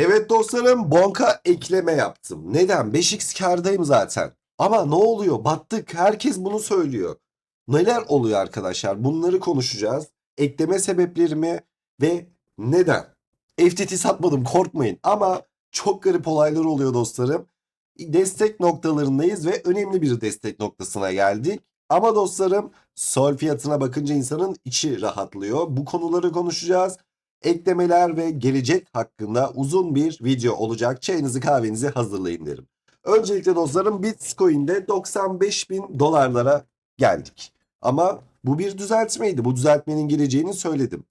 Evet dostlarım bonka ekleme yaptım. Neden? 5x kardayım zaten. Ama ne oluyor? Battık. Herkes bunu söylüyor. Neler oluyor arkadaşlar? Bunları konuşacağız. Ekleme sebeplerimi ve neden? FTT satmadım korkmayın ama çok garip olaylar oluyor dostlarım. Destek noktalarındayız ve önemli bir destek noktasına geldik. Ama dostlarım sol fiyatına bakınca insanın içi rahatlıyor. Bu konuları konuşacağız eklemeler ve gelecek hakkında uzun bir video olacak. Çayınızı kahvenizi hazırlayın derim. Öncelikle dostlarım Bitcoin'de 95 bin dolarlara geldik. Ama bu bir düzeltmeydi. Bu düzeltmenin geleceğini söyledim.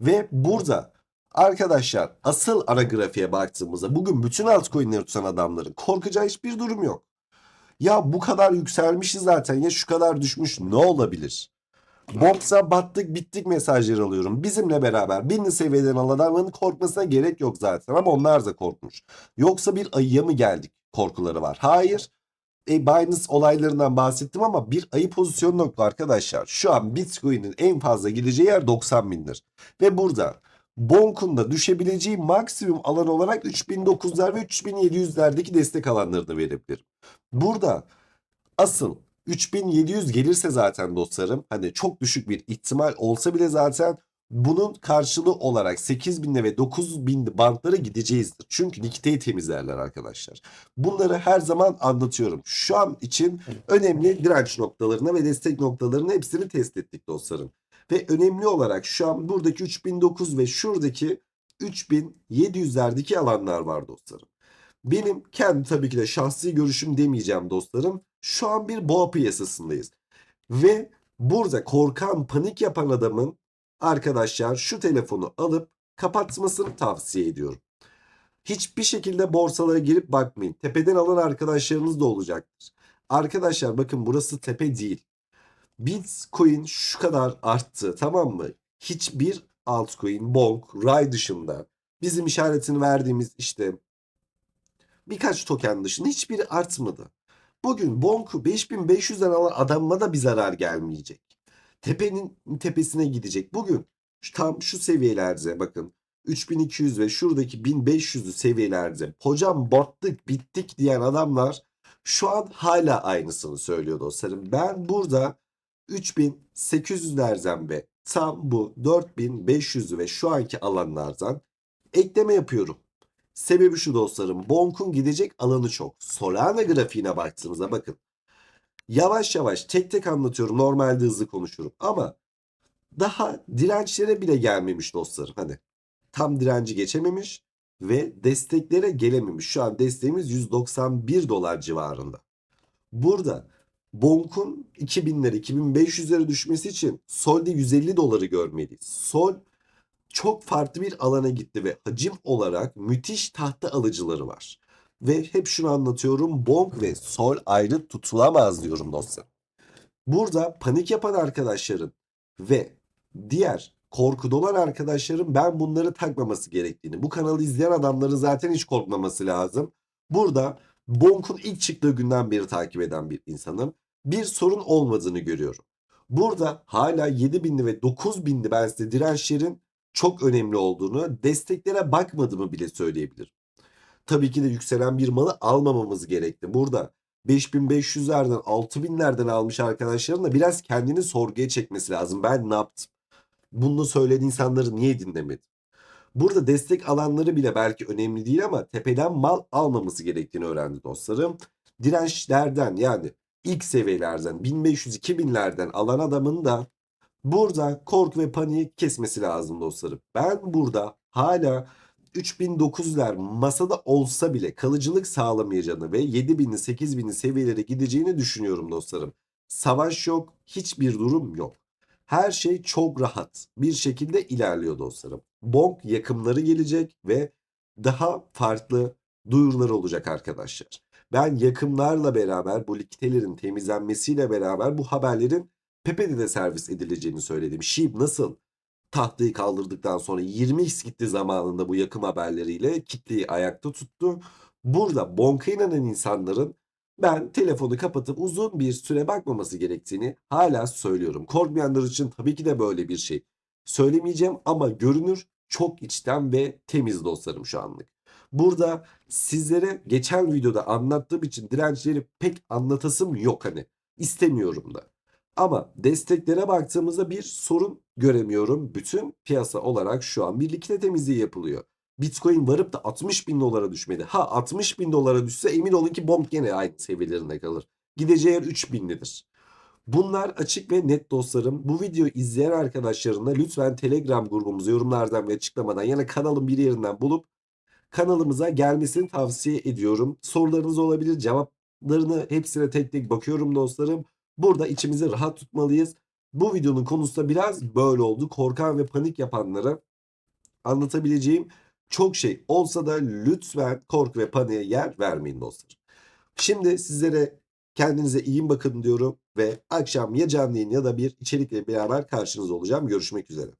Ve burada arkadaşlar asıl ana grafiğe baktığımızda bugün bütün altcoin'leri tutan adamların korkacağı hiçbir durum yok. Ya bu kadar yükselmişiz zaten ya şu kadar düşmüş ne olabilir? Box'a battık bittik mesajları alıyorum. Bizimle beraber binli seviyeden alan korkmasına gerek yok zaten ama onlar da korkmuş. Yoksa bir ayıya mı geldik korkuları var. Hayır. E, Binance olaylarından bahsettim ama bir ayı pozisyonu nokta arkadaşlar. Şu an Bitcoin'in en fazla gideceği yer 90 bindir. Ve burada Bonk'un da düşebileceği maksimum alan olarak 3900'ler ve 3700'lerdeki destek alanlarını da verebilirim. Burada asıl 3700 gelirse zaten dostlarım hani çok düşük bir ihtimal olsa bile zaten bunun karşılığı olarak 8000'le ve 9000 bantlara gideceğizdir. Çünkü likiteyi temizlerler arkadaşlar. Bunları her zaman anlatıyorum. Şu an için önemli direnç noktalarına ve destek noktalarına hepsini test ettik dostlarım. Ve önemli olarak şu an buradaki 3009 ve şuradaki 3700'lerdeki alanlar var dostlarım. Benim kendi tabii ki de şahsi görüşüm demeyeceğim dostlarım. Şu an bir boğa piyasasındayız. Ve burada korkan, panik yapan adamın arkadaşlar şu telefonu alıp kapatmasını tavsiye ediyorum. Hiçbir şekilde borsalara girip bakmayın. Tepeden alan arkadaşlarınız da olacaktır. Arkadaşlar bakın burası tepe değil. Bitcoin şu kadar arttı tamam mı? Hiçbir altcoin, bonk, ray dışında bizim işaretini verdiğimiz işte birkaç token dışında hiçbiri artmadı. Bugün Bonk'u 5500'den alan adamma da bir zarar gelmeyecek. Tepenin tepesine gidecek. Bugün tam şu seviyelerde bakın 3200 ve şuradaki 1500'lü seviyelerde hocam battık bittik diyen adamlar şu an hala aynısını söylüyor dostlarım. Ben burada 3800'lerden ve tam bu 4500'lü ve şu anki alanlardan ekleme yapıyorum. Sebebi şu dostlarım. Bonk'un gidecek alanı çok. Solana grafiğine baktığımızda bakın. Yavaş yavaş tek tek anlatıyorum. Normalde hızlı konuşurum. Ama daha dirençlere bile gelmemiş dostlarım. Hani tam direnci geçememiş ve desteklere gelememiş. Şu an desteğimiz 191 dolar civarında. Burada Bonk'un 2000'lere 2500'lere düşmesi için Sol'de 150 doları görmeliyiz. Sol çok farklı bir alana gitti ve hacim olarak müthiş tahta alıcıları var. Ve hep şunu anlatıyorum. Bonk ve Sol ayrı tutulamaz diyorum dostlar. Burada panik yapan arkadaşların ve diğer korku dolan arkadaşların ben bunları takmaması gerektiğini, bu kanalı izleyen adamların zaten hiç korkmaması lazım. Burada Bonk'un ilk çıktığı günden beri takip eden bir insanım. Bir sorun olmadığını görüyorum. Burada hala 7000'li ve 9000'li ben size dirençlerin çok önemli olduğunu, desteklere bakmadığımı bile söyleyebilirim. Tabii ki de yükselen bir malı almamamız gerekti. Burada 5500'lerden 6000'lerden almış arkadaşların da biraz kendini sorguya çekmesi lazım. Ben ne yaptım? Bunu söyleyen insanları niye dinlemedim? Burada destek alanları bile belki önemli değil ama tepeden mal almamız gerektiğini öğrendi dostlarım. Dirençlerden yani ilk seviyelerden 1500-2000'lerden alan adamın da Burada korku ve paniği kesmesi lazım dostlarım. Ben burada hala 3900'ler masada olsa bile kalıcılık sağlamayacağını ve 7000'li 8000'li seviyelere gideceğini düşünüyorum dostlarım. Savaş yok, hiçbir durum yok. Her şey çok rahat bir şekilde ilerliyor dostlarım. Bonk yakımları gelecek ve daha farklı duyurular olacak arkadaşlar. Ben yakımlarla beraber bu likitelerin temizlenmesiyle beraber bu haberlerin Pepe'de de servis edileceğini söyledim. Sheep nasıl tahtayı kaldırdıktan sonra 20x gitti zamanında bu yakım haberleriyle kitleyi ayakta tuttu. Burada bonka inanan insanların ben telefonu kapatıp uzun bir süre bakmaması gerektiğini hala söylüyorum. Korkmayanlar için tabii ki de böyle bir şey söylemeyeceğim ama görünür çok içten ve temiz dostlarım şu anlık. Burada sizlere geçen videoda anlattığım için dirençleri pek anlatasım yok hani. İstemiyorum da. Ama desteklere baktığımızda bir sorun göremiyorum. Bütün piyasa olarak şu an bir likide temizliği yapılıyor. Bitcoin varıp da 60 bin dolara düşmedi. Ha 60 bin dolara düşse emin olun ki bomb gene aynı seviyelerinde kalır. Gideceği yer 3 binlidir. Bunlar açık ve net dostlarım. Bu videoyu izleyen arkadaşlarına lütfen Telegram grubumuzu yorumlardan ve açıklamadan yana kanalın bir yerinden bulup kanalımıza gelmesini tavsiye ediyorum. Sorularınız olabilir. Cevaplarını hepsine tek tek bakıyorum dostlarım. Burada içimizi rahat tutmalıyız. Bu videonun konusu da biraz böyle oldu. Korkan ve panik yapanlara anlatabileceğim çok şey olsa da lütfen korku ve paniğe yer vermeyin dostlar. Şimdi sizlere kendinize iyi bakın diyorum ve akşam ya canlı yayın ya da bir içerikle beraber karşınızda olacağım. Görüşmek üzere.